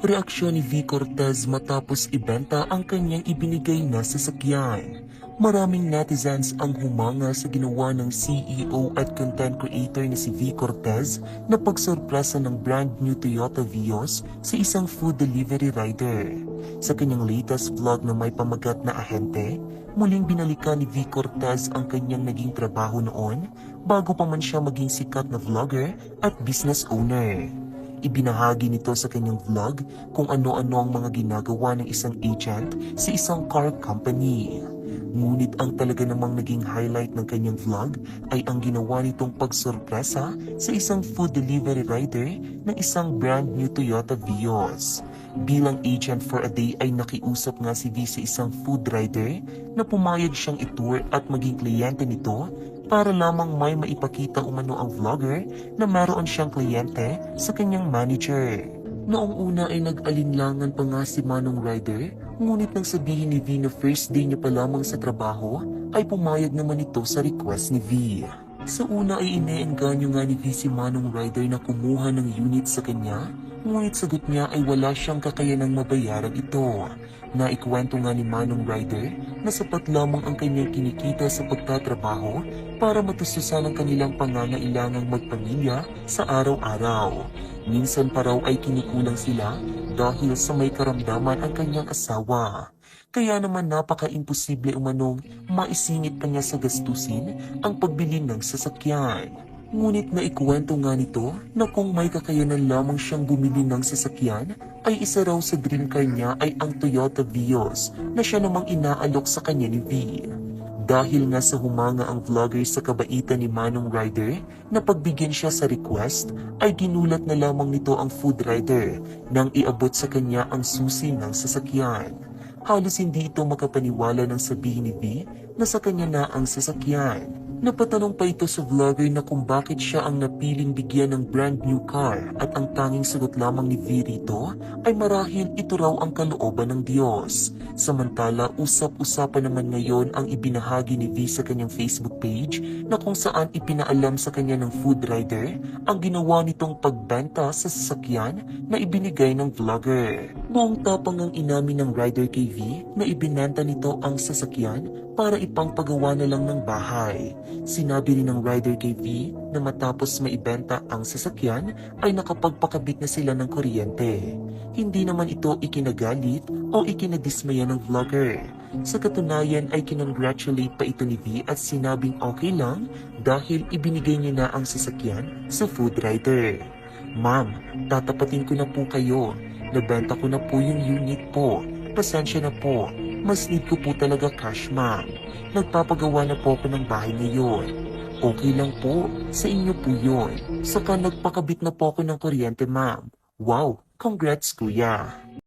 Reaksyon ni V. Cortez matapos ibenta ang kanyang ibinigay na sasakyan. Maraming netizens ang humanga sa ginawa ng CEO at content creator na si V. Cortez na pagsorpresa ng brand new Toyota Vios sa isang food delivery rider. Sa kanyang latest vlog na may pamagat na ahente, muling binalikan ni V. Cortez ang kanyang naging trabaho noon bago pa man siya maging sikat na vlogger at business owner. Ibinahagi nito sa kanyang vlog kung ano-ano ang mga ginagawa ng isang agent sa isang car company. Ngunit ang talaga namang naging highlight ng kanyang vlog ay ang ginawa nitong pagsorpresa sa isang food delivery rider ng isang brand new Toyota Vios. Bilang agent for a day ay nakiusap nga si V sa isang food rider na pumayag siyang itour at maging kliyente nito para lamang may maipakita umano ang vlogger na meron siyang kliyente sa kanyang manager. Noong una ay nag-alinlangan pa nga si Manong Ryder, ngunit nang sabihin ni V na first day niya pa lamang sa trabaho, ay pumayag naman ito sa request ni V. Sa una ay ineengganyo nga ni V si Manong Ryder na kumuha ng unit sa kanya, ngunit sagot niya ay wala siyang kakayanang mabayaran ito. Naikwento nga ni Manong Ryder na sapat lamang ang kanyang kinikita sa pagtatrabaho para matustusan ang kanilang pangangailangang magpamilya sa araw-araw. Minsan pa raw ay kinikulang sila dahil sa may karamdaman ang kanyang asawa. Kaya naman napaka-imposible umanong maisingit pa niya sa gastusin ang pagbili ng sasakyan. Ngunit naikwento nga nito na kung may kakayanan lamang siyang bumili ng sasakyan, ay isa raw sa dream car niya ay ang Toyota Vios na siya namang inaalok sa kanya ni V. Dahil nga sa humanga ang vlogger sa kabaitan ni Manong Rider na pagbigyan siya sa request, ay ginulat na lamang nito ang food rider nang iabot sa kanya ang susi ng sasakyan. Halos hindi ito makapaniwala ng sabihin ni V na sa kanya na ang sasakyan. Napatanong pa ito sa vlogger na kung bakit siya ang napiling bigyan ng brand new car at ang tanging sagot lamang ni V rito ay marahil ito raw ang kalooban ng Diyos. Samantala, usap-usapan naman ngayon ang ibinahagi ni V sa kanyang Facebook page na kung saan ipinaalam sa kanya ng food rider ang ginawa nitong pagbenta sa sasakyan na ibinigay ng vlogger. Buong tapang ang inamin ng rider kay V na ibinenta nito ang sasakyan para ipangpagawa na lang ng bahay. Sinabi rin ng rider kay V na matapos maibenta ang sasakyan ay nakapagpakabit na sila ng kuryente. Hindi naman ito ikinagalit o ikinadismaya ng vlogger. Sa katunayan ay kinongratulate pa ito ni V at sinabing okay lang dahil ibinigay niya na ang sasakyan sa food rider. Ma'am, tatapatin ko na po kayo. Nabenta ko na po yung unit po. Pasensya na po. Mas need ko po talaga cash, ma'am. Nagpapagawa na po ako ng bahay ngayon. Okay lang po, sa inyo po yun. Saka nagpakabit na po ako ng kuryente, ma'am. Wow, congrats kuya.